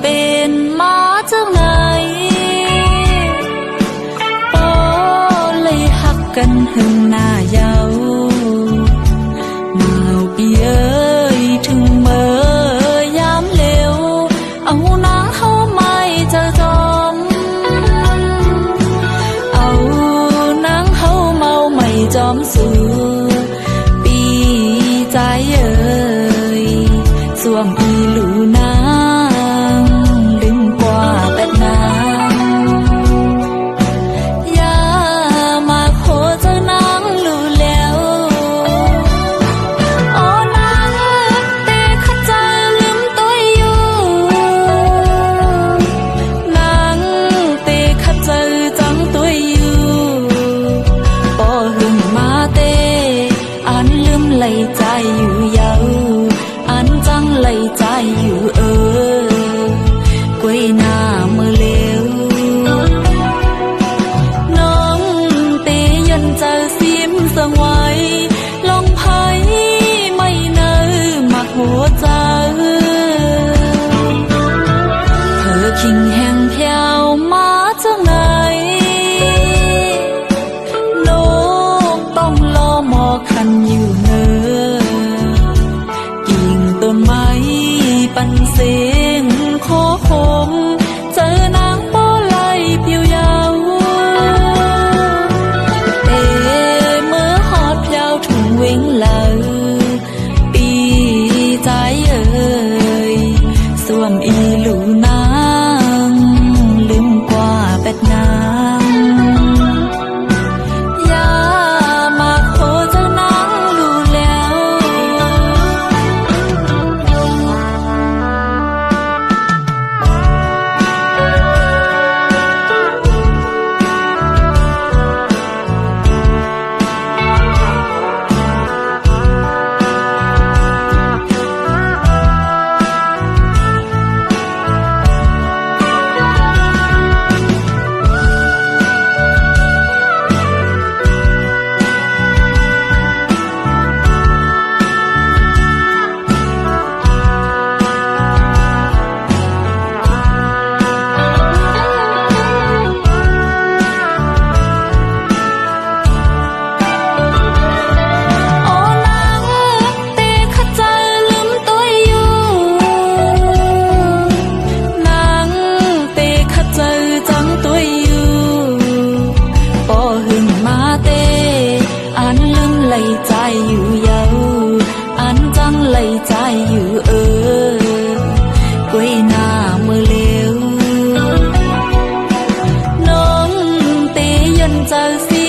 เป็นมาจังเลยโอ้เลยหักกันหึงหน้าเยาหมาเปียยถึงเมื่อยามเร็ว เอาน้าเขาไม่จะจอม เอานางเขาเมาไม่จอมสู ใจอยู่ยาวอันจังเลยใจอยู่เออกวยนาเมื่อเลวน้องเตยันเจอซิมสงวา você. 就。